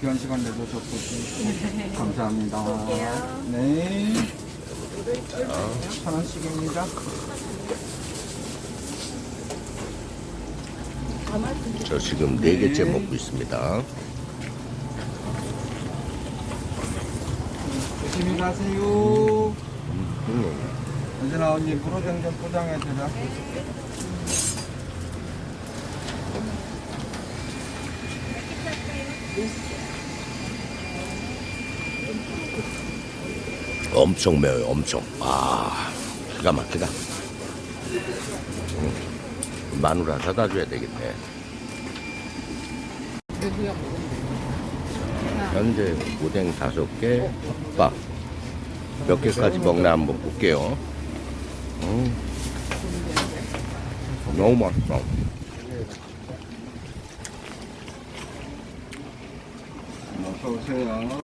귀한 시간 내주셨고 감사합니다. 네. 천 원씩입니다. 저 지금 네 개째 먹고 있습니다. 조심히 가세요. 음. 언제나 언니 무로등 좀 포장해 드려. 엄청 매워요, 엄청. 아, 기가 막히다. 음. 마누라 사다 줘야 되겠네. 현재 오뎅 다섯 개, 밥. 몇 개까지 먹나 한번 볼게요. 음. 너무 맛있어. 어서 오세요.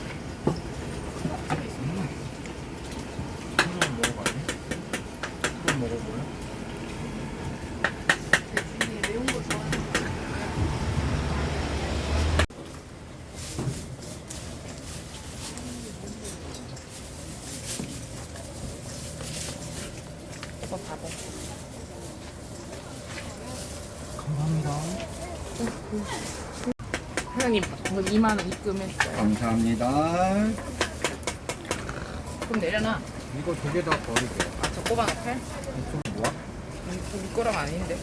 사장님 방금 2만 원 입금했어요. 감사합니다. 그럼 내려놔. 이거 두 개 다 버릴게요. 아, 저 꼬마 팔? 뭐야? 우리 거랑 아닌데.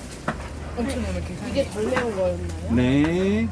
엄청 오늘 계산이. 이게 덜 매운 거였나요? 네.